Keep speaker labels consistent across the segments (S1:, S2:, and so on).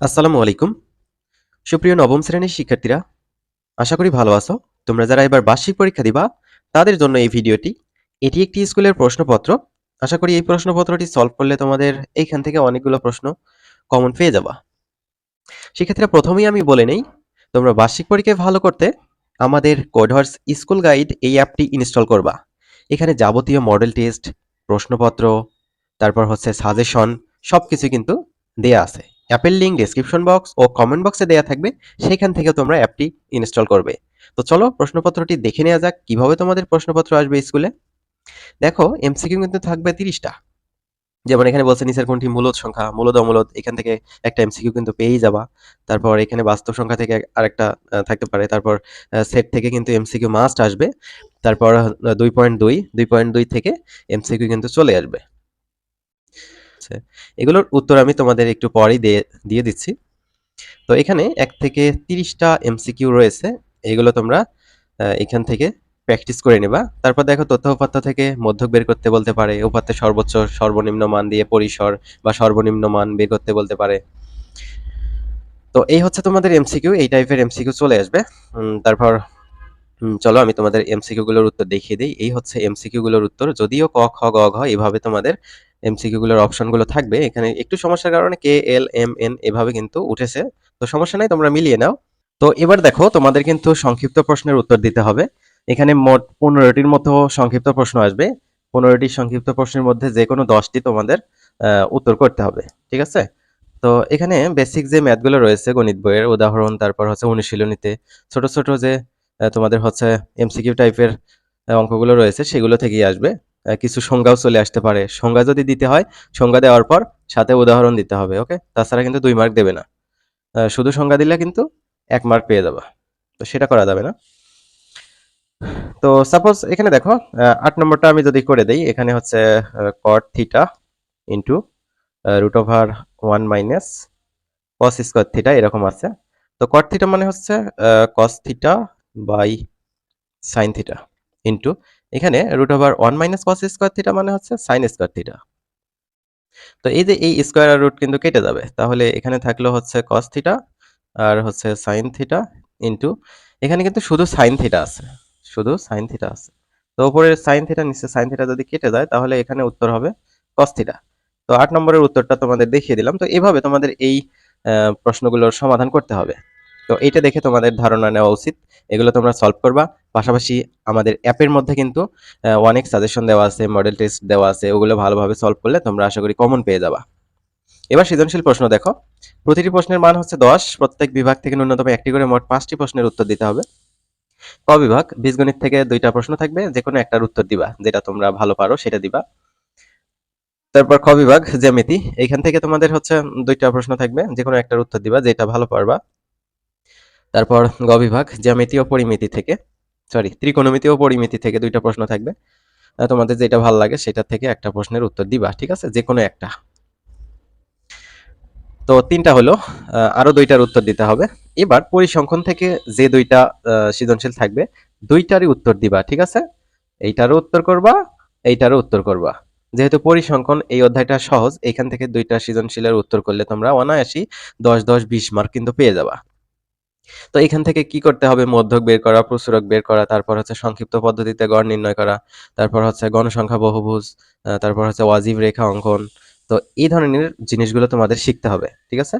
S1: আসসালামু আলাইকুম। সুপ্রিয় নবম শ্রেণির শিক্ষার্থীরা, আশা করি ভালো আছো। তোমরা যারা এবার বার্ষিক পরীক্ষা দিবা, তাদের জন্য এই ভিডিওটি এটি একটি স্কুলের প্রশ্নপত্র। আশা করি এই প্রশ্নপত্রটি সলভ করলে তোমাদের এইখান থেকে অনেকগুলো প্রশ্ন কমন পেয়ে যাবা। শিক্ষার্থীরা, প্রথমেই আমি বলে নেই, তোমরা বার্ষিক পরীক্ষায় ভালো করতে আমাদের কোডহার্স স্কুল গাইড এই অ্যাপটি ইনস্টল করবা। এখানে যাবতীয় মডেল টেস্ট প্রশ্নপত্র, তারপর হচ্ছে সাজেশন সব কিছু কিন্তু দেয়া আছে। অ্যাপের লিঙ্ক ডেসক্রিপশন বক্স ও কমেন্ট বক্সে দেওয়া থাকবে, সেখান থেকে তোমরা অ্যাপটি ইনস্টল করবে। তো চলো প্রশ্নপত্রটি দেখে নেওয়া যাক, কীভাবে তোমাদের প্রশ্নপত্র আসবে স্কুলে দেখো এমসিকিউ কিন্তু থাকবে তিরিশটা। যেমন এখানে বলছে নিচের কোনটি মূলত সংখ্যা? মূলদ, অমূলদ? এখান থেকে একটা এমসিকিউ কিন্তু পেয়েই যাবা। তারপর এখানে বাস্তব সংখ্যা থেকে আরেকটা থাকতে পারে। তারপর সেট থেকে কিন্তু এমসিকিউ মাস্ট আসবে। তারপর দুই পয়েন্ট দুই দুই পয়েন্ট দুই থেকে এমসিকিউ কিন্তু চলে আসবে। আচ্ছা, এগুলোর উত্তর আমি তোমাদের একটু পরেই দিয়ে দিচ্ছি। তো এখানে এক থেকে তিরিশটা এমসিকিউ রয়েছে। এগুলো তোমরা এখান থেকে প্র্যাকটিস করে নেবা। তারপর দেখো তথ্য উপাত্ত থেকে মধ্যক বের করতে বলতে পারে। উপাত্তের সর্বোচ্চ সর্বনিম্ন মান দিয়ে পরিসর বা সর্বনিম্ন মান বের করতে বলতে পারে। তো এই হচ্ছে তোমাদের এমসিকিউ এই টাইপের এমসিকিউ চলে আসবে। তারপর চলো আমি তোমাদের এমসিকিউ গুলোর উত্তর দেখিয়ে দিই। এই হচ্ছে এমসিকিউ গুলোর উত্তর। যদিও ক খ গ ঘ এভাবে তোমাদের এমসিকিউ গুলোর অপশনগুলো থাকবে। এখানে একটু সমস্যার কারণে কে এল এম এন এভাবে কিন্তু উঠেছে। তো সমস্যা নাই, তোমরা মিলিয়ে নাও। তো এবার দেখো, তোমাদের কিন্তু সংক্ষিপ্ত প্রশ্নের উত্তর দিতে হবে। এখানে মোট পনেরোটির মতো সংক্ষিপ্ত প্রশ্ন আসবে। পনেরোটি সংক্ষিপ্ত প্রশ্নের মধ্যে যে কোনো দশটি তোমাদের উত্তর করতে হবে। ঠিক আছে? তো এখানে বেসিক যে ম্যাথগুলো রয়েছে, গণিত বইয়ের উদাহরণ, তারপর হচ্ছে অনুশীলনীতে ছোট ছোট যে তোমাদের হচ্ছে এমসিকিউ টাইপের অঙ্কগুলো রয়েছে, সেগুলো থেকেই আসবে। কিছু সংজ্ঞাও চলে আসতে পারে। সংজ্ঞা যদি দিতে হয়, সংজ্ঞা দেওয়ার পর সাথে উদাহরণ দিতে হবে, ওকে? তাছাড়া কিন্তু দুই মার্ক দেবে না। শুধু সংজ্ঞা দিলে কিন্তু এক মার্ক পেয়ে যাবে। তো সেটা করা যাবে না। তো সাপোজ এখানে দেখো আট নম্বরটা আমি যদি করে দেই, এখানে হচ্ছে cot theta into root over one minus cos square theta এরকম আছে। তো কট থিটা মানে হচ্ছে cos theta by sine theta into এখানে root over one minus cos square theta মানে হচ্ছে সাইন স্কোয়ার থিটা তো এই যে এই স্কোয়ার আর রুট কিন্তু কেটে যাবে, তাহলে এখানে থাকল হচ্ছে কস থিটা আর হচ্ছে সাইন থিটা ইন্টু এখানে কিন্তু শুধু সাইন থিটা আছে, শুধু সাইন থিটা আছে। তো উপরে সাইন থিটা নিচে সাইন থিটা যদি কেটে যায়, তাহলে এখানে উত্তর হবে কস থিটা তো আট নম্বরের উত্তরটা তোমাদের দেখিয়ে দিলাম, তো এভাবে তোমাদের এই প্রশ্নগুলোর সমাধান করতে হবে। তো এটা দেখে তোমাদের ধারণা নেওয়া উচিত, এগুলো তোমরা সলভ করবা। পাশাপাশি আমাদের অ্যাপের মধ্যে কিন্তু অনেক সাজেশন দেওয়া আছে মডেল টেস্ট দেওয়া আছে, ওগুলো ভালোভাবে সলভ করলে তোমরা আশা করি কমন পেয়ে যাবা। এবার সৃজনশীল প্রশ্ন দেখো। প্রতিটি প্রশ্নের মান হচ্ছে দশ, প্রত্যেক বিভাগ থেকে ন্যূনতম একটি করে মোট পাঁচটি প্রশ্নের উত্তর দিতে হবে। ক বিভাগ, বীজগণিত থেকে দুইটা প্রশ্ন থাকবে যে কোনো একটার উত্তর দিবা, যেটা তোমরা ভালো পারো সেটা দিবা। তারপর খ বিভাগ, জ্যামিতি, এইখান থেকে তোমাদের হচ্ছে দুইটা প্রশ্ন থাকবে যে কোনো একটার উত্তর দিবা, যেটা ভালো পারবা। তারপর গ বিভাগ, জ্যামিতি ও পরিমিতি থেকে। সরি ত্রিকোণমিতি ও পরিমিতি থেকে দুইটা প্রশ্ন থাকবে। তোমাদের যেটা ভালো লাগে সেটা থেকে একটা প্রশ্নের উত্তর দিবা, ঠিক আছে? যে কোনো একটা। তো তিনটা হলো আরও দুইটার উত্তর দিতে হবে। এবার পরিসংখ্যান থেকে যে দুইটা সৃজনশীল থাকবে, দুইটারই উত্তর দিবা, ঠিক আছে? এইটারও উত্তর করবা, এইটারও উত্তর করবা। যেহেতু পরিসংখ্যান এই অধ্যায়টা সহজ, এখান থেকে দুইটা সৃজনশীলের উত্তর করলে তোমরা অনায়াসই দশ দশ বিশ মার্ক কিন্তু পেয়ে যাবা। তো এখান থেকে কি করতে হবে? মধ্যক বের করা, প্রচুরক বের করা, তারপর হচ্ছে সংক্ষিপ্ত পদ্ধতিতে গড় নির্ণয় করা, তারপর হচ্ছে গণসংখ্যা বহুভুজ তারপর হচ্ছে ওয়াজিব রেখা অঙ্কন। তো এই ধরনের জিনিসগুলো তোমাদের শিখতে হবে, ঠিক আছে?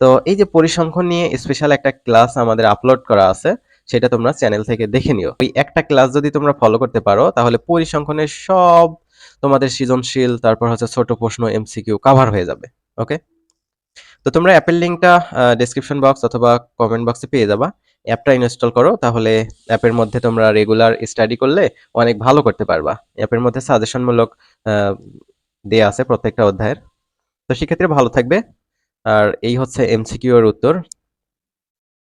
S1: তো এই যে পরিসংখ্যান নিয়ে স্পেশাল একটা ক্লাস আমাদের আপলোড করা আছে, সেটা তোমরা চ্যানেল থেকে দেখে নিও। ওই একটা ক্লাস যদি তোমরা ফলো করতে পারো, তাহলে পরিসংখ্যানের সব তোমাদের সৃজনশীল, তারপর হচ্ছে ছোট প্রশ্ন এমসিকিউ কভার হয়ে যাবে ওকে তো তোমরা অ্যাপের লিঙ্কটা ডেসক্রিপশন বক্স অথবা কমেন্ট বক্সে পেয়ে যাবা। অ্যাপটা ইনস্টল করো, তাহলে অ্যাপের মধ্যে তোমরা রেগুলার স্টাডি করলে অনেক ভালো করতে পারবা। অ্যাপের মধ্যে সাজেশনমূলক দেয়া আছে প্রত্যেকটা অধ্যায়ের। তো সেক্ষেত্রে ভালো থাকবে। আর এই হচ্ছে এমসিকিউ এর উত্তর।